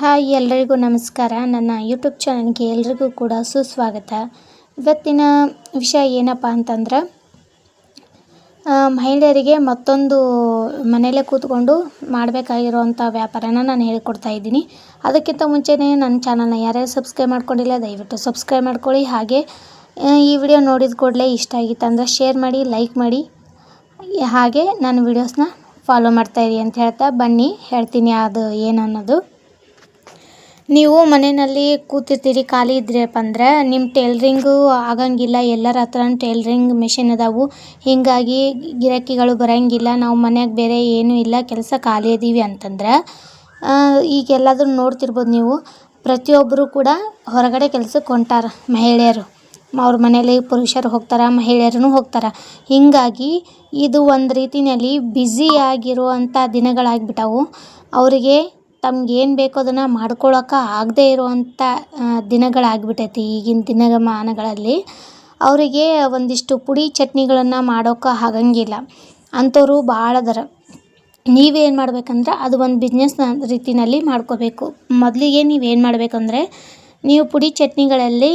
Hi ಎಲ್ಲರಿಗೂ ನಮಸ್ಕಾರ. ನನ್ನ ಯೂಟ್ಯೂಬ್ ಚಾನಲ್ಗೆ ಎಲ್ರಿಗೂ ಕೂಡ ಸುಸ್ವಾಗತ. ಇವತ್ತಿನ ವಿಷಯ ಏನಪ್ಪ ಅಂತಂದ್ರೆ ಮಹಿಳೆಯರಿಗೆ ಮತ್ತೊಂದು ಮನೆಯಲ್ಲೇ ಕೂತ್ಕೊಂಡು ಮಾಡಬೇಕಾಗಿರುವಂಥ ವ್ಯಾಪಾರನ ನಾನು ಹೇಳಿಕೊಡ್ತಾ ಇದ್ದೀನಿ. ಅದಕ್ಕಿಂತ ಮುಂಚೆನೇ ನನ್ನ ಚಾನಲ್ನ ಯಾರ್ಯಾರು ಸಬ್ಸ್ಕ್ರೈಬ್ ಮಾಡ್ಕೊಂಡಿಲ್ಲ, ದಯವಿಟ್ಟು ಸಬ್ಸ್ಕ್ರೈಬ್ ಮಾಡ್ಕೊಳ್ಳಿ. ಹಾಗೆ ಈ ವಿಡಿಯೋ ನೋಡಿದ ಕೂಡಲೇ ಇಷ್ಟ ಆಗಿತ್ತು ಅಂದರೆ ಶೇರ್ ಮಾಡಿ, ಲೈಕ್ ಮಾಡಿ. ಹಾಗೆ ನನ್ನ ವಿಡಿಯೋಸ್ನ ಫಾಲೋ ಮಾಡ್ತಾ ಇರಿ ಅಂತ ಹೇಳ್ತಾ ಬನ್ನಿ. ಹೇಳ್ತೀನಿ ಅದು ಏನು ಅನ್ನೋದು ನೀವು ಮನೆಯಲ್ಲಿ ಕೂತಿರ್ತೀರಿ, ಖಾಲಿ ಇದ್ರಪ್ಪ ಅಂದ್ರೆ ನಿಮ್ಮ ಟೇಲ್ರಿಂಗು ಆಗಂಗಿಲ್ಲ, ಎಲ್ಲರ ಹತ್ರ ಟೇಲ್ರಿಂಗ್ ಮಿಷಿನ್ ಅದಾವು. ಹೀಗಾಗಿ ಗಿರಾಕಿಗಳು ಬರಂಗಿಲ್ಲ, ನಾವು ಮನ್ಯಾಗ ಬೇರೆ ಏನೂ ಇಲ್ಲ, ಕೆಲಸ ಖಾಲಿ ಇದೀವಿ ಅಂತಂದ್ರೆ ಈಗ ಎಲ್ಲಾದರೂ ನೋಡ್ತಿರ್ಬೋದು ನೀವು. ಪ್ರತಿಯೊಬ್ಬರು ಕೂಡ ಹೊರಗಡೆ ಕೆಲಸಕ್ಕೆ ಹೊಂಟಾರ ಮಹಿಳೆಯರು. ಅವ್ರ ಮನೇಲಿ ಪುರುಷರು ಹೋಗ್ತಾರೆ ಮಹಿಳೆಯರೂ ಹೋಗ್ತಾರೆ. ಹೀಗಾಗಿ ಇದು ಒಂದು ರೀತಿಯಲ್ಲಿ ಬ್ಯುಸಿಯಾಗಿರುವಂಥ ದಿನಗಳಾಗ್ಬಿಟ್ಟವು. ಅವರಿಗೆ ತಮ್ಗೇನು ಬೇಕೋ ಅದನ್ನು ಮಾಡ್ಕೊಳಕ್ಕೆ ಆಗದೇ ಇರುವಂಥ ದಿನಗಳಾಗ್ಬಿಟ್ಟೈತಿ ಈಗಿನ ದಿನಮಾನಗಳಲ್ಲಿ ಅವರಿಗೆ ಒಂದಿಷ್ಟು ಪುಡಿ ಚಟ್ನಿಗಳನ್ನು ಮಾಡೋಕೆ ಆಗಂಗಿಲ್ಲ. ಅಂಥವ್ರು ಭಾಳ ಅದಾರ. ನೀವೇನು ಮಾಡ್ಬೇಕಂದ್ರೆ ಅದು ಒಂದು ಬಿಸ್ನೆಸ್ ರೀತಿಯಲ್ಲಿ ಮಾಡ್ಕೋಬೇಕು. ಮೊದಲಿಗೆ ನೀವೇನು ಮಾಡಬೇಕಂದ್ರೆ ನೀವು ಪುಡಿ ಚಟ್ನಿಗಳಲ್ಲಿ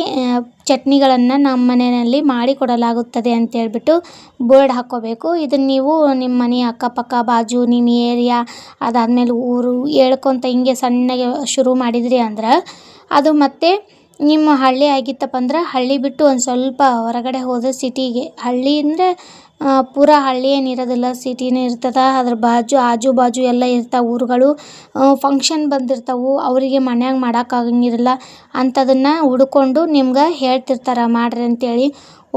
ಚಟ್ನಿಗಳನ್ನು ನಮ್ಮ ಮನೆಯಲ್ಲಿ ಮಾಡಿ ಕೊಡಲಾಗುತ್ತದೆ ಅಂತೇಳ್ಬಿಟ್ಟು ಬೋರ್ಡ್ ಹಾಕ್ಕೋಬೇಕು. ಇದನ್ನು ನೀವು ನಿಮ್ಮ ಮನೆ ಅಕ್ಕಪಕ್ಕ, ಬಾಜು ನಿಮ್ಮ ಏರಿಯಾ, ಅದಾದ್ಮೇಲೆ ಊರು, ಹೇಳ್ಕೊತ ಹಿಂಗೆ ಸಣ್ಣಗೆ ಶುರು ಮಾಡಿದಿರಿ ಅಂದ್ರೆ ಅದು ಮತ್ತೆ ನಿಮ್ಮ ಹಳ್ಳಿ ಆಗಿತ್ತಪ್ಪ ಅಂದ್ರೆ ಹಳ್ಳಿ ಬಿಟ್ಟು ಒಂದು ಸ್ವಲ್ಪ ಹೊರಗಡೆ ಹೋದರೆ ಸಿಟಿಗೆ. ಹಳ್ಳಿ ಅಂದರೆ ಪೂರ ಹಳ್ಳಿ ಏನು ಇರೋದಿಲ್ಲ. ಸಿಟಿನೇ ಇರ್ತದೆ, ಅದ್ರ ಬಾಜು, ಆಜು ಬಾಜು ಎಲ್ಲ ಇರ್ತಾವೆ ಊರುಗಳು. ಫಂಕ್ಷನ್ ಬಂದಿರ್ತಾವೆ, ಅವರಿಗೆ ಮನ್ಯಾಗ ಮಾಡೋಕ್ಕಾಗಂಗಿರಲ್ಲ ಅಂಥದನ್ನು ಹುಡ್ಕೊಂಡು ನಿಮ್ಗೆ ಹೇಳ್ತಿರ್ತಾರೆ, ಮಾಡ್ರಿ ಅಂತೇಳಿ.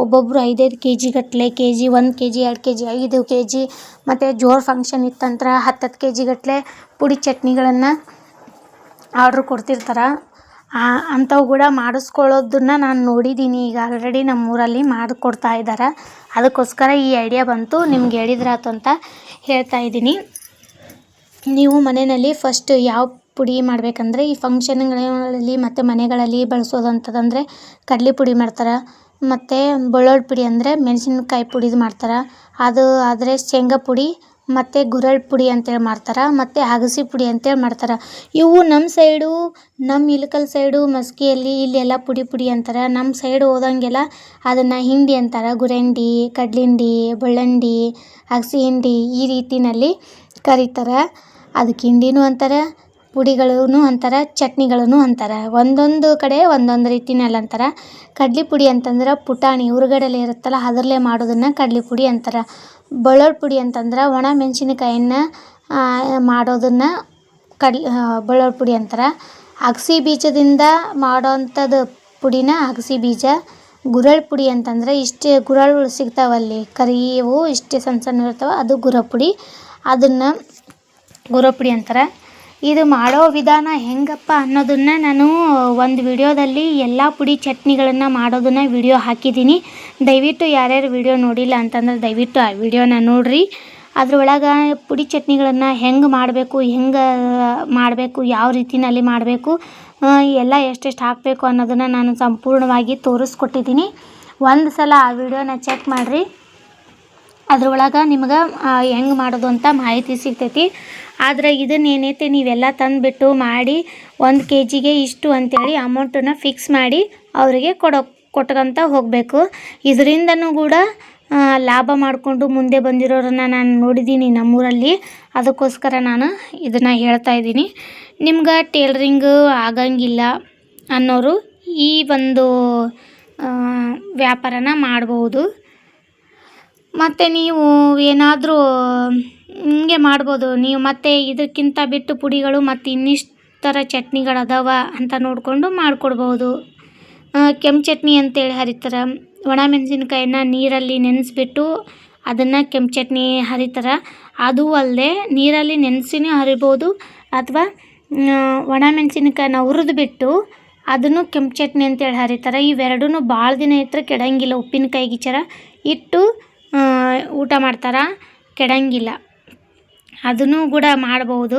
ಒಬ್ಬೊಬ್ಬರು ಐದೈದು ಕೆ ಜಿ ಗಟ್ಟಲೆ ಕೆ ಜಿ ಒಂದು ಕೆ ಜಿ ಎರಡು ಕೆ ಜಿ ಐದು ಕೆ ಜಿ ಮತ್ತು ಜೋರು ಫಂಕ್ಷನ್ ಇತ್ತಂದ್ರೆ ಹತ್ತತ್ತು ಕೆ ಜಿ ಗಟ್ಟಲೆ ಪುಡಿ ಚಟ್ನಿಗಳನ್ನು ಆರ್ಡ್ರ್ ಕೊಡ್ತಿರ್ತಾರೆ. ಅಂಥವು ಕೂಡ ಮಾಡಿಸ್ಕೊಳ್ಳೋದನ್ನ ನಾನು ನೋಡಿದ್ದೀನಿ ಈಗ ಆಲ್ರೆಡಿ ನಮ್ಮ ಊರಲ್ಲಿ ಮಾಡಿಕೊಡ್ತಾ ಇದ್ದಾರೆ ಅದಕ್ಕೋಸ್ಕರ ಈ ಐಡಿಯಾ ಬಂತು. ನಿಮ್ಗೆ ಹೇಳಿದ್ರಾತು ಅಂತ ಹೇಳ್ತಾ ಇದ್ದೀನಿ. ನೀವು ಮನೆಯಲ್ಲಿ ಫಸ್ಟ್ ಯಾವ ಪುಡಿ ಮಾಡಬೇಕಂದ್ರೆ, ಈ ಫಂಕ್ಷನ್ಗಳಲ್ಲಿ ಮತ್ತು ಮನೆಗಳಲ್ಲಿ ಬಳಸೋದಂಥದ್ದಂದರೆ ಕಡಲೆ ಪುಡಿ ಮಾಡ್ತಾರೆ, ಮತ್ತು ಬೆಳ್ಳುಳ್ಳಿ ಪುಡಿ ಅಂದರೆ ಮೆಣಸಿನ್ಕಾಯಿ ಪುಡಿದು ಮಾಡ್ತಾರೆ. ಅದು ಆದರೆ ಶೇಂಗಾ ಪುಡಿ ಮತ್ತು ಗುರೆಳ್ಳು ಪುಡಿ ಅಂತೇಳಿ ಮಾಡ್ತಾರೆ, ಮತ್ತು ಅಗಸೆ ಪುಡಿ ಅಂತೇಳಿ ಮಾಡ್ತಾರೆ. ಇವು ನಮ್ಮ ಸೈಡು ನಮ್ಮ ಇಳಕಲ್ ಸೈಡು ಮಸ್ಕಿಯಲ್ಲಿ ಇಲ್ಲೆಲ್ಲ ಪುಡಿ ಪುಡಿ ಅಂತಾರೆ. ನಮ್ಮ ಸೈಡ್ ಹೋದಂಗೆಲ್ಲ ಅದನ್ನು ಹಿಂಡಿ ಅಂತಾರೆ. ಗುರೆಂಡಿ, ಕಡ್ಲಿಂಡಿ, ಬೆಳ್ಳಂಡಿ, ಅಗಸೆ ಹಿಂಡಿ ಈ ರೀತಿಯಲ್ಲಿ ಕರೀತಾರೆ. ಅದಕ್ಕೆ ಹಿಂಡಿನೂ ಅಂತಾರೆ ಪುಡಿಗಳೂ ಅಂತಾರೆ ಚಟ್ನಿಗಳೂ ಅಂತಾರೆ. ಒಂದೊಂದು ಕಡೆ ಒಂದೊಂದು ರೀತಿನಲ್ಲಿ ಅಂತಾರೆ ಕಡ್ಲೆ ಪುಡಿ ಅಂತಂದ್ರೆ ಪುಟಾಣಿ, ಉರುಗಡಲೆ ಇರುತ್ತಲ್ಲ, ಅದರಲ್ಲೇ ಮಾಡೋದನ್ನು ಕಡ್ಲೆ ಪುಡಿ ಅಂತಾರೆ. ಬಳ್ಳೊಳ್ ಪುಡಿ ಅಂತಂದ್ರೆ ಒಣ ಮೆಣಸಿನಕಾಯಿನ ಮಾಡೋದನ್ನು ಕಡ್ಲಿ ಬಳ್ಳೊಳ್ ಪುಡಿ ಅಂತಾರೆ. ಅಗಸೆ ಬೀಜದಿಂದ ಮಾಡೋವಂಥದ್ದು ಪುಡಿನ ಅಗಸಿ ಬೀಜ. ಗುರೆಳ್ಳು ಪುಡಿ ಅಂತಂದರೆ ಇಷ್ಟೇ ಗುರೆಳ್ಳು ಸಿಗ್ತಾವಲ್ಲಿ ಕರಿಯವು ಇಷ್ಟೇ ಸಣ್ಣ ಸಣ್ಣ ಇರ್ತಾವೆ, ಅದು ಗುರ ಪುಡಿ. ಅದನ್ನು ಗುರ ಪುಡಿ ಅಂತಾರೆ. ಇದು ಮಾಡೋ ವಿಧಾನ ಹೆಂಗಪ್ಪ ಅನ್ನೋದನ್ನು ನಾನು ಒಂದು ವಿಡಿಯೋದಲ್ಲಿ ಎಲ್ಲ ಪುಡಿ ಚಟ್ನಿಗಳನ್ನು ಮಾಡೋದನ್ನು ವಿಡಿಯೋ ಹಾಕಿದ್ದೀನಿ. ದಯವಿಟ್ಟು ಯಾರ್ಯಾರು ವಿಡಿಯೋ ನೋಡಿಲ್ಲ ಅಂತಂದ್ರೆ ದಯವಿಟ್ಟು ಆ ವಿಡಿಯೋನ ನೋಡಿರಿ. ಅದ್ರೊಳಗೆ ಪುಡಿ ಚಟ್ನಿಗಳನ್ನು ಹೆಂಗೆ ಮಾಡಬೇಕು ಹೆಂಗೆ ಮಾಡಬೇಕು, ಯಾವ ರೀತಿಯಲ್ಲಿ ಮಾಡಬೇಕು ಎಲ್ಲ ಎಷ್ಟೆಷ್ಟು ಹಾಕಬೇಕು ಅನ್ನೋದನ್ನು ನಾನು ಸಂಪೂರ್ಣವಾಗಿ ತೋರಿಸ್ಕೊಟ್ಟಿದ್ದೀನಿ. ಒಂದು ಸಲ ಆ ವಿಡಿಯೋನ ಚೆಕ್ ಮಾಡಿರಿ. ಅದ್ರೊಳಗೆ ನಿಮ್ಗೆ ಹೆಂಗೆ ಮಾಡೋದು ಅಂತ ಮಾಹಿತಿ ಸಿಗ್ತೈತಿ. ಆದರೆ ಇದನ್ನ ಏನೈತಿ, ನೀವೆಲ್ಲ ತಂದುಬಿಟ್ಟು ಮಾಡಿ ಒಂದು ಕೆ ಜಿಗೆ ಇಷ್ಟು ಅಂತೇಳಿ ಅಮೌಂಟನ್ನು ಫಿಕ್ಸ್ ಮಾಡಿ ಅವರಿಗೆ ಕೊಡೋ, ಕೊಟ್ಕೊಂತ ಹೋಗಬೇಕು. ಇದರಿಂದನೂ ಕೂಡ ಲಾಭ ಮಾಡಿಕೊಂಡು ಮುಂದೆ ಬಂದಿರೋರನ್ನು ನಾನು ನೋಡಿದ್ದೀನಿ ನಮ್ಮೂರಲ್ಲಿ. ಅದಕ್ಕೋಸ್ಕರ ನಾನು ಇದನ್ನು ಹೇಳ್ತಾ ಇದ್ದೀನಿ. ನಿಮ್ಗೆ ಟೇಲ್ರಿಂಗು ಆಗಂಗಿಲ್ಲ ಅನ್ನೋರು ಈ ಒಂದು ವ್ಯಾಪಾರನ ಮಾಡ್ಬೋದು. ಮತ್ತು ನೀವು ಏನಾದರೂ ಹಿಂಗೆ ಮಾಡ್ಬೋದು. ನೀವು ಮತ್ತು ಇದಕ್ಕಿಂತ ಬಿಟ್ಟು ಪುಡಿಗಳು ಮತ್ತು ಇನ್ನಿಷ್ಟು ಥರ ಚಟ್ನಿಗಳು ಅದಾವ ಅಂತ ನೋಡಿಕೊಂಡು ಮಾಡಿಕೊಡ್ಬೋದು. ಕೆಂಪು ಚಟ್ನಿ ಅಂತೇಳಿ ಹರಿತಾರೆ. ಒಣ ಮೆಣಸಿನ್ಕಾಯನ್ನ ನೀರಲ್ಲಿ ನೆನೆಸ್ಬಿಟ್ಟು ಅದನ್ನು ಕೆಂಪು ಚಟ್ನಿ ಹರಿತಾರೆ. ಅದು ಅಲ್ಲದೆ ನೀರಲ್ಲಿ ನೆನೆಸಿನೂ ಹರಿಬೋದು ಅಥವಾ ಒಣ ಮೆಣಸಿನ್ಕಾಯಿನ ಹುರಿದ್ಬಿಟ್ಟು ಅದನ್ನು ಕೆಂಪು ಚಟ್ನಿ ಅಂತೇಳಿ ಹರಿತಾರೆ. ಇವೆರಡೂ ಭಾಳ ದಿನ ಇಟ್ಟರೆ ಕೆಡಂಗಿಲ್ಲ. ಉಪ್ಪಿನಕಾಯಿ ಗಿಚರ ಇಟ್ಟು ಊಟ ಮಾಡ್ತಾರೆ? ಕೆಡಂಗಿಲ್ಲ. ಅದನ್ನು ಕೂಡ ಮಾಡ್ಬೋದು.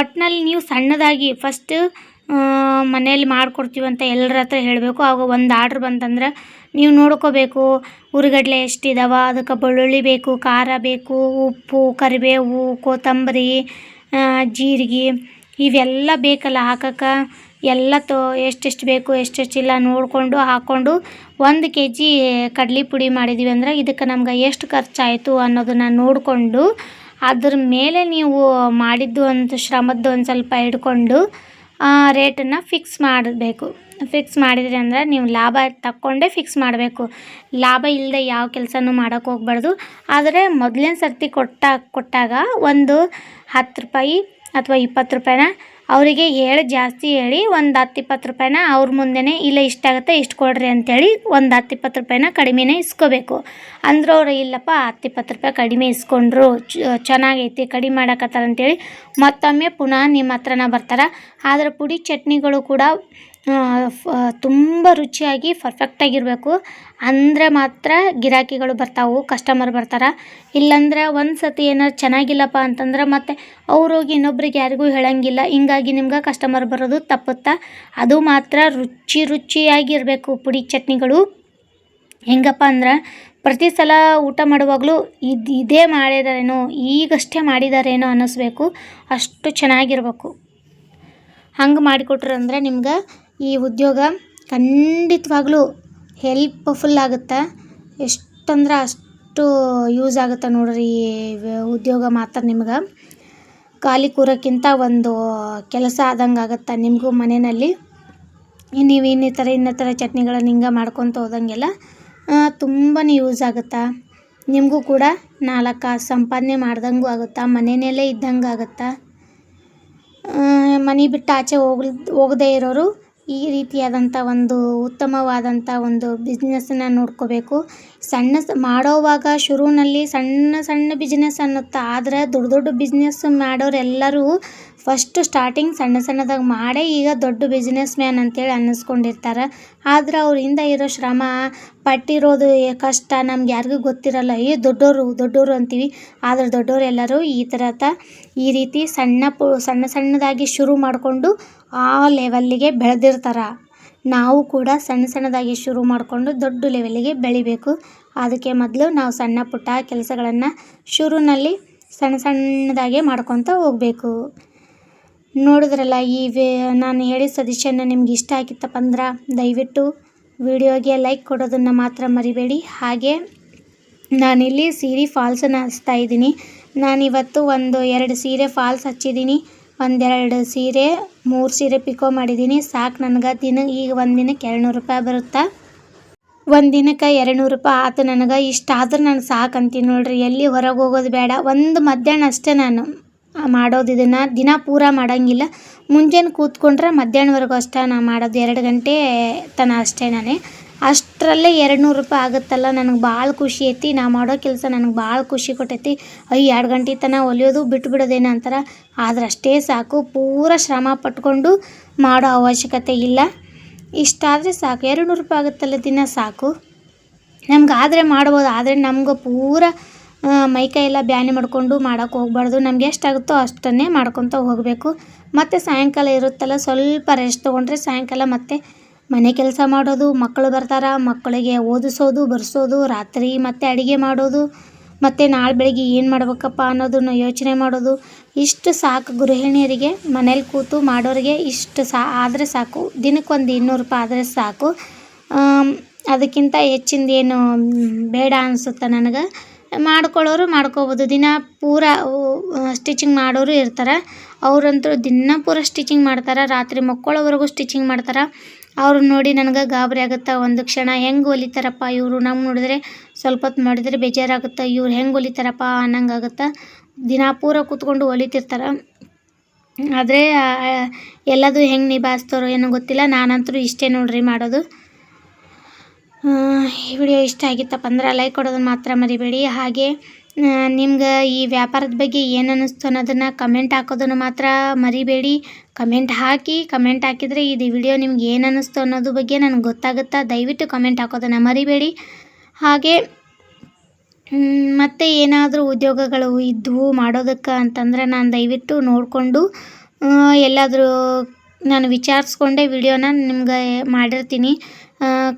ಒಟ್ನಲ್ಲಿ ನೀವು ಸಣ್ಣದಾಗಿ ಫಸ್ಟ್ ಮನೆಯಲ್ಲಿ ಮಾಡ್ಕೊಡ್ತೀವಂತ ಎಲ್ಲರ ಹತ್ರ ಹೇಳಬೇಕು. ಆಗ ಒಂದು ಆರ್ಡ್ರ್ ಬಂತಂದ್ರೆ ನೀವು ನೋಡ್ಕೋಬೇಕು, ಉರುಗಡ್ಲೆ ಎಷ್ಟಿದಾವ, ಅದಕ್ಕೆ ಬೆಳ್ಳುಳ್ಳಿ ಬೇಕು, ಖಾರ ಬೇಕು, ಉಪ್ಪು, ಕರಿಬೇವು, ಕೊತ್ತಂಬರಿ ಜೀರಿಗೆ ಇವೆಲ್ಲ ಬೇಕಲ್ಲ ಹಾಕಕ್ಕೆ? ಎಲ್ಲ ತೋ, ಎಷ್ಟೆಷ್ಟು ಬೇಕು ಎಷ್ಟೆಷ್ಟಿಲ್ಲ ನೋಡಿಕೊಂಡು ಹಾಕ್ಕೊಂಡು ಒಂದು ಕೆ ಜಿ ಕಡ್ಲೆ ಪುಡಿ ಮಾಡಿದ್ದೀವಿ ಅಂದ್ರೆ ಇದಕ್ಕೆ ನಮ್ಗೆ ಎಷ್ಟು ಖರ್ಚಾಯಿತು ಅನ್ನೋದನ್ನು ನೋಡಿಕೊಂಡು ಅದ್ರ ಮೇಲೆ ನೀವು ಮಾಡಿದ್ದು ಒಂದು ಶ್ರಮದ್ದು ಒಂದು ಸ್ವಲ್ಪ ಹಿಡ್ಕೊಂಡು ರೇಟನ್ನು ಫಿಕ್ಸ್ ಮಾಡಬೇಕು. ಫಿಕ್ಸ್ ಮಾಡಿದ್ರಿ ಅಂದ್ರೆ ನೀವು ಲಾಭ ತಕ್ಕೊಂಡೇ ಫಿಕ್ಸ್ ಮಾಡಬೇಕು. ಲಾಭ ಇಲ್ಲದೆ ಯಾವ ಕೆಲಸನೂ ಮಾಡೋಕ್ಕೆ ಹೋಗ್ಬಾರ್ದು. ಆದರೆ ಮೊದಲನೇ ಸರ್ತಿ ಕೊಟ್ಟ ಕೊಟ್ಟಾಗ ಒಂದು ಹತ್ತು ರೂಪಾಯಿ ಅಥವಾ ಇಪ್ಪತ್ತು ರೂಪಾಯಿನ? ಅವರಿಗೆ ಹೇಳಿ, ಜಾಸ್ತಿ ಹೇಳಿ, ಒಂದು ಹತ್ತು ಇಪ್ಪತ್ತು ರೂಪಾಯಿನ ಅವ್ರ ಮುಂದೆನೇ, ಇಲ್ಲ ಇಷ್ಟಾಗುತ್ತೆ ಇಷ್ಟು ಕೊಡ್ರಿ ಅಂತೇಳಿ ಒಂದು ಹತ್ತು ಇಪ್ಪತ್ತು ರೂಪಾಯಿನ ಕಡಿಮೆನೇ ಇಸ್ಕೋಬೇಕು. ಅಂದ್ರೆ ಅವ್ರು, ಇಲ್ಲಪ್ಪ, ಹತ್ತು ಇಪ್ಪತ್ತು ರೂಪಾಯಿ ಕಡಿಮೆ ಇಸ್ಕೊಂಡ್ರು ಚೆನ್ನಾಗೈತಿ, ಕಡಿಮೆ ಮಾಡಕತ್ತಾರ ಅಂತೇಳಿ ಮತ್ತೊಮ್ಮೆ ಪುನಃ ನಿಮ್ಮ ಹತ್ರನ ಬರ್ತಾರೆ. ಆದ್ರೆ ಪುಡಿ ಚಟ್ನಿಗಳು ಕೂಡ ತುಂಬ ರುಚಿಯಾಗಿ ಪರ್ಫೆಕ್ಟಾಗಿರಬೇಕು ಅಂದರೆ ಮಾತ್ರ ಗಿರಾಕಿಗಳು ಬರ್ತಾವೆ ಕಸ್ಟಮರ್ ಬರ್ತಾರೆ. ಇಲ್ಲಾಂದ್ರೆ ಒಂದು ಸತಿ ಏನಾರು ಚೆನ್ನಾಗಿಲ್ಲಪ್ಪ ಅಂತಂದ್ರೆ ಮತ್ತೆ ಅವ್ರು ಹೋಗಿ ಇನ್ನೊಬ್ರಿಗೆ ಯಾರಿಗೂ ಹೇಳಂಗಿಲ್ಲ. ಹಿಂಗಾಗಿ ನಿಮ್ಗೆ ಕಸ್ಟಮರ್ ಬರೋದು ತಪ್ಪುತ್ತೆ? ಅದು ಮಾತ್ರ ರುಚಿ ರುಚಿಯಾಗಿರಬೇಕು ಪುಡಿ ಚಟ್ನಿಗಳು. ಹೆಂಗಪ್ಪ ಅಂದ್ರೆ ಪ್ರತಿ ಸಲ ಊಟ ಮಾಡುವಾಗಲೂ ಇದು, ಇದೇ ಮಾಡಿದಾರೇನೋ, ಈಗಷ್ಟೇ ಮಾಡಿದಾರೇನೋ ಅನ್ನಿಸ್ಬೇಕು. ಅಷ್ಟು ಚೆನ್ನಾಗಿರ್ಬೇಕು. ಹಂಗೆ ಮಾಡಿಕೊಟ್ರು ಅಂದ್ರೆ ನಿಮ್ಗೆ ಈ ಉದ್ಯೋಗ ಖಂಡಿತವಾಗ್ಲೂ ಹೆಲ್ಪ್ಫುಲ್ ಆಗುತ್ತೆ. ಎಷ್ಟಂದ್ರೆ ಅಷ್ಟು ಯೂಸ್ ಆಗುತ್ತೆ ನೋಡಿರಿ ಈ ಉದ್ಯೋಗ ಮಾತ್ರ ನಿಮ್ಗೆ. ಖಾಲಿ ಕೂರೋಕ್ಕಿಂತ ಒಂದು ಕೆಲಸ ಆದಂಗೆ ಆಗುತ್ತೆ ನಿಮಗೂ ಮನೆಯಲ್ಲಿ. ನೀವು ಇನ್ನಿತರ ಇನ್ನಿತರ ಚಟ್ನಿಗಳನ್ನು ಹಿಂಗೆ ಮಾಡ್ಕೊತ ಹೋದಂಗೆಲ್ಲ ತುಂಬಾ ಯೂಸ್ ಆಗುತ್ತೆ. ನಿಮಗೂ ಕೂಡ ನಾಲ್ಕು ಸಂಪಾದನೆ ಮಾಡ್ದಂಗೂ ಆಗುತ್ತೆ, ಮನೆಯಲ್ಲೇ ಇದ್ದಂಗೆ ಆಗುತ್ತೆ. ಮನೆ ಬಿಟ್ಟು ಆಚೆ ಹೋಗ್ಲ್, ಹೋಗದೇ ಇರೋರು ಈ ರೀತಿಯಾದಂಥ ಒಂದು ಉತ್ತಮವಾದಂಥ ಒಂದು ಬಿಸ್ನೆಸ್ಸನ್ನ ನೋಡ್ಕೋಬೇಕು. ಸಣ್ಣ ಸ ಮಾಡೋವಾಗ ಶುರುವಿನಲ್ಲಿ ಸಣ್ಣ ಸಣ್ಣ ಬಿಸ್ನೆಸ್ ಅನ್ನುತ್ತೆ ಆದರೆ ದೊಡ್ಡ ದೊಡ್ಡ ಬಿಸ್ನೆಸ್ ಮಾಡೋರೆಲ್ಲರೂ ಫಸ್ಟು ಸ್ಟಾರ್ಟಿಂಗ್ ಸಣ್ಣ ಸಣ್ಣದಾಗ ಮಾಡೇ ಈಗ ದೊಡ್ಡ ಬಿಸ್ನೆಸ್ ಮ್ಯಾನ್ ಅಂತೇಳಿ ಅನ್ನಿಸ್ಕೊಂಡಿರ್ತಾರೆ. ಆದ್ರೆ ಅವ್ರ ಹಿಂದೆ ಇರೋ ಶ್ರಮ, ಪಟ್ಟಿರೋದು ಕಷ್ಟ ನಮ್ಗೆ ಯಾರಿಗೂ ಗೊತ್ತಿರಲ್ಲ. ಏ ದೊಡ್ಡವರು ದೊಡ್ಡವರು ಅಂತೀವಿ. ಆದ್ರೆ ದೊಡ್ಡವರು ಎಲ್ಲರೂ ಈ ಥರದ ಈ ರೀತಿ ಸಣ್ಣ ಸಣ್ಣ ಸಣ್ಣದಾಗಿ ಶುರು ಮಾಡಿಕೊಂಡು ಆ ಲೆವೆಲ್ಲಿಗೆ ಬೆಳೆದಿರ್ತಾರೆ. ನಾವು ಕೂಡ ಸಣ್ಣ ಸಣ್ಣದಾಗಿ ಶುರು ಮಾಡಿಕೊಂಡು ದೊಡ್ಡ ಲೆವೆಲ್ಲಿಗೆ ಬೆಳಿಬೇಕು. ಅದಕ್ಕೆ ಮೊದಲು ನಾವು ಸಣ್ಣ ಪುಟ್ಟ ಕೆಲಸಗಳನ್ನು ಶುರುನಲ್ಲಿ ಸಣ್ಣ ಸಣ್ಣದಾಗೆ ಮಾಡ್ಕೊತ ಹೋಗಬೇಕು. ನೋಡಿದ್ರಲ್ಲ ಈ ವೇ, ನಾನು ಹೇಳಿದ ಸಜೆಷನ್ನ ನಿಮ್ಗೆ ಇಷ್ಟ ಆಗಿತ್ತಪ್ಪ ಅಂದ್ರೆ ದಯವಿಟ್ಟು ವಿಡಿಯೋಗೆ ಲೈಕ್ ಕೊಡೋದನ್ನು ಮಾತ್ರ ಮರಿಬೇಡಿ. ಹಾಗೆ ನಾನಿಲ್ಲಿ ಸೀರೆ ಫಾಲ್ಸನ್ನು ಹಚ್ತಾ ಇದ್ದೀನಿ. ನಾನಿವತ್ತು ಒಂದು ಎರಡು ಸೀರೆ ಫಾಲ್ಸ್ ಹಚ್ಚಿದ್ದೀನಿ. ಒಂದೆರಡು ಸೀರೆ, ಮೂರು ಸೀರೆ ಪಿಕೋ ಮಾಡಿದ್ದೀನಿ. ಸಾಕು ನನಗೆ, ದಿನ, ಈಗ ಒಂದು ದಿನಕ್ಕೆ ಎರಡು ರೂಪಾಯಿ ಬರುತ್ತೆ? ಒಂದು ದಿನಕ್ಕೆ ಎರಡು ರೂಪಾಯಿ ಆತು ನನಗೆ. ಇಷ್ಟು ಆದ್ರೆ ನಾನು ಸಾಕು ಅಂತೀನಿ ನೋಡಿರಿ. ಎಲ್ಲಿ ಹೊರಗೆ ಹೋಗೋದು ಬೇಡ. ಒಂದು ಮಧ್ಯಾಹ್ನ ಅಷ್ಟೇ ನಾನು. ಮಾಡೋದು ಇದನ್ನು ದಿನ ಪೂರ ಮಾಡೋಂಗಿಲ್ಲ. ಮುಂಜಾನೆ ಕೂತ್ಕೊಂಡ್ರೆ ಮಧ್ಯಾಹ್ನವರೆಗೂ ಅಷ್ಟೇ ನಾನು ಮಾಡೋದು. ಎರಡು ಗಂಟೆ ತನ ಅಷ್ಟೇ ನಾನೇ. ಅಷ್ಟರಲ್ಲೇ ಎರಡು ನೂರು ರೂಪಾಯಿ ಆಗುತ್ತಲ್ಲ, ನನಗೆ ಭಾಳ ಖುಷಿ ಐತಿ. ನಾ ಮಾಡೋ ಕೆಲಸ ನನಗೆ ಭಾಳ ಖುಷಿ ಕೊಟ್ಟೈತಿ. ಅಯ್ಯ, ಎರಡು ಗಂಟೆ ತನಕ ಹೊಲಿಯೋದು ಬಿಟ್ಟು ಬಿಡೋದೇನು ಅಂತಾರೆ. ಆದ್ರೆ ಅಷ್ಟೇ ಸಾಕು. ಪೂರ ಶ್ರಮ ಪಟ್ಕೊಂಡು ಮಾಡೋ ಅವಶ್ಯಕತೆ ಇಲ್ಲ. ಇಷ್ಟಾದರೆ ಸಾಕು. ಎರಡು ನೂರು ರೂಪಾಯಿ ಆಗುತ್ತಲ್ಲ ದಿನ ಸಾಕು. ನಮ್ಗೆ ಆದರೆ ಮಾಡ್ಬೋದು. ಆದರೆ ನಮ್ಗೆ ಪೂರ ಮೈಕೈ ಎಲ್ಲ ಬ್ಯಾನೆ ಮಾಡಿಕೊಂಡು ಮಾಡೋಕ್ಕೆ ಹೋಗಬಾರ್ದು. ನಮ್ಗೆ ಎಷ್ಟಾಗುತ್ತೋ ಅಷ್ಟನ್ನೇ ಮಾಡ್ಕೊತ ಹೋಗಬೇಕು. ಮತ್ತು ಸಾಯಂಕಾಲ ಇರುತ್ತಲ್ಲ, ಸ್ವಲ್ಪ ರೆಸ್ಟ್ ತೊಗೊಂಡ್ರೆ ಸಾಯಂಕಾಲ ಮತ್ತೆ ಮನೆ ಕೆಲಸ ಮಾಡೋದು, ಮಕ್ಕಳು ಬರ್ತಾರೆ, ಮಕ್ಕಳಿಗೆ ಓದಿಸೋದು, ಬರ್ಸೋದು, ರಾತ್ರಿ ಮತ್ತೆ ಅಡುಗೆ ಮಾಡೋದು, ಮತ್ತು ನಾಳೆ ಬೆಳಗ್ಗೆ ಏನು ಮಾಡ್ಬೇಕಪ್ಪ ಅನ್ನೋದನ್ನು ಯೋಚನೆ ಮಾಡೋದು. ಇಷ್ಟು ಸಾಕು ಗೃಹಿಣಿಯರಿಗೆ, ಮನೇಲಿ ಕೂತು ಮಾಡೋರಿಗೆ ಇಷ್ಟು ಸಾ, ಆದರೆ ಸಾಕು. ದಿನಕ್ಕೊಂದು ಇನ್ನೂರು ರೂಪಾಯಿ ಆದರೆ ಸಾಕು. ಅದಕ್ಕಿಂತ ಹೆಚ್ಚಿಂದು ಏನು ಬೇಡ ಅನಿಸುತ್ತೆ ನನಗೆ? ಮಾಡ್ಕೊಳ್ಳೋರು ಮಾಡ್ಕೊಬೋದು. ದಿನ ಪೂರ ಸ್ಟಿಚಿಂಗ್ ಮಾಡೋರು ಇರ್ತಾರೆ. ಅವರಂತೂ ದಿನ ಪೂರ ಸ್ಟಿಚಿಂಗ್ ಮಾಡ್ತಾರೆ. ರಾತ್ರಿ ಮಕ್ಕಳವರೆಗೂ ಸ್ಟಿಚಿಂಗ್ ಮಾಡ್ತಾರೆ. ಅವ್ರನ್ನ ನೋಡಿ ನನಗೆ ಗಾಬರಿ ಆಗುತ್ತೆ? ಒಂದು ಕ್ಷಣ ಹೆಂಗೆ ಹೊಲಿತಾರಪ್ಪ ಇವರು? ನಮ್ಗೆ ನೋಡಿದ್ರೆ ಸ್ವಲ್ಪ ಹೊತ್ತು ಮಾಡಿದರೆ ಬೇಜಾರಾಗುತ್ತೆ? ಇವ್ರು ಹೆಂಗೆ ಹೊಲಿತಾರಪ್ಪ ಅನ್ನಂಗೆ ಆಗುತ್ತೆ ದಿನ ಪೂರ ಕೂತ್ಕೊಂಡು ಹೊಲಿತಿರ್ತಾರೆ ಆದರೆ ಎಲ್ಲದು ಹೆಂಗೆ ನಿಭಾಯಿಸ್ತಾರೋ ಏನೋ ಗೊತ್ತಿಲ್ಲ. ನಾನಂತೂ ಇಷ್ಟೇ ನೋಡ್ರಿ ಮಾಡೋದು. ಈ ವಿಡಿಯೋ ಇಷ್ಟ ಆಗಿತ್ತಪ್ಪ ಅಂದ್ರೆ ಲೈಕ್ ಕೊಡೋದನ್ನು ಮಾತ್ರ ಮರಿಬೇಡಿ. ಹಾಗೆ ನಿಮ್ಗೆ ಈ ವ್ಯಾಪಾರದ ಬಗ್ಗೆ ಏನು ಅನ್ನಿಸ್ತು ಅನ್ನೋದನ್ನು ಕಮೆಂಟ್ ಹಾಕೋದನ್ನು ಮಾತ್ರ ಮರಿಬೇಡಿ. ಕಮೆಂಟ್ ಹಾಕಿ ಕಮೆಂಟ್ ಹಾಕಿದರೆ ಇದು ವಿಡಿಯೋ ನಿಮ್ಗೆ ಏನು ಅನ್ನಿಸ್ತು ಅನ್ನೋದು ಬಗ್ಗೆ ನನಗೆ ಗೊತ್ತಾಗುತ್ತಾ ದಯವಿಟ್ಟು ಕಮೆಂಟ್ ಹಾಕೋದನ್ನು ಮರಿಬೇಡಿ. ಹಾಗೆ ಮತ್ತು ಏನಾದರೂ ಉದ್ಯೋಗಗಳು ಇದ್ದವು ಮಾಡೋದಕ್ಕೆ ಅಂತಂದರೆ ನಾನು ದಯವಿಟ್ಟು ನೋಡಿಕೊಂಡು ಎಲ್ಲಾದರೂ ನಾನು ವಿಚಾರಿಸ್ಕೊಂಡೆ ವಿಡಿಯೋನ ನಿಮ್ಗೆ ಮಾಡಿರ್ತೀನಿ.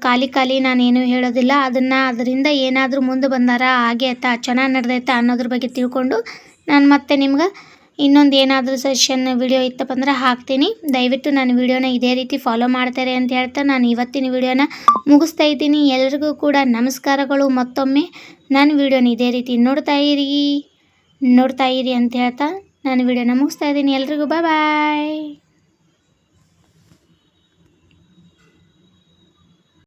ಖಾಲಿ ಖಾಲಿ ನಾನೇನು ಹೇಳೋದಿಲ್ಲ. ಅದನ್ನು ಅದರಿಂದ ಏನಾದರೂ ಮುಂದೆ ಬಂದಾರ, ಹಾಗೆ ಆಯ್ತಾ, ಚೆನ್ನಾಗಿ ನಡೆದೈತೆ ಅನ್ನೋದ್ರ ಬಗ್ಗೆ ತಿಳ್ಕೊಂಡು ನಾನು ಮತ್ತೆ ನಿಮ್ಗೆ ಇನ್ನೊಂದು ಏನಾದರೂ ಸೆಷನ್ ವಿಡಿಯೋ ಇತ್ತಪ್ಪ ಅಂದ್ರೆ ಹಾಕ್ತೀನಿ. ದಯವಿಟ್ಟು ನಾನು ವಿಡಿಯೋನ ಇದೇ ರೀತಿ ಫಾಲೋ ಮಾಡ್ತಾರೆ ಅಂತ ಹೇಳ್ತಾ ನಾನು ಇವತ್ತಿನ ವಿಡಿಯೋನ ಮುಗಿಸ್ತಾ ಇದ್ದೀನಿ. ಎಲ್ರಿಗೂ ಕೂಡ ನಮಸ್ಕಾರಗಳು. ಮತ್ತೊಮ್ಮೆ ನಾನು ವಿಡಿಯೋನ ಇದೇ ರೀತಿ ನೋಡ್ತಾ ಇರಿ ನೋಡ್ತಾ ಇರಿ ಅಂತ ಹೇಳ್ತಾ ನಾನು ವಿಡಿಯೋನ ಮುಗಿಸ್ತಾ ಇದ್ದೀನಿ. ಎಲ್ರಿಗೂ ಬಾಯ್ ಬಾಯ್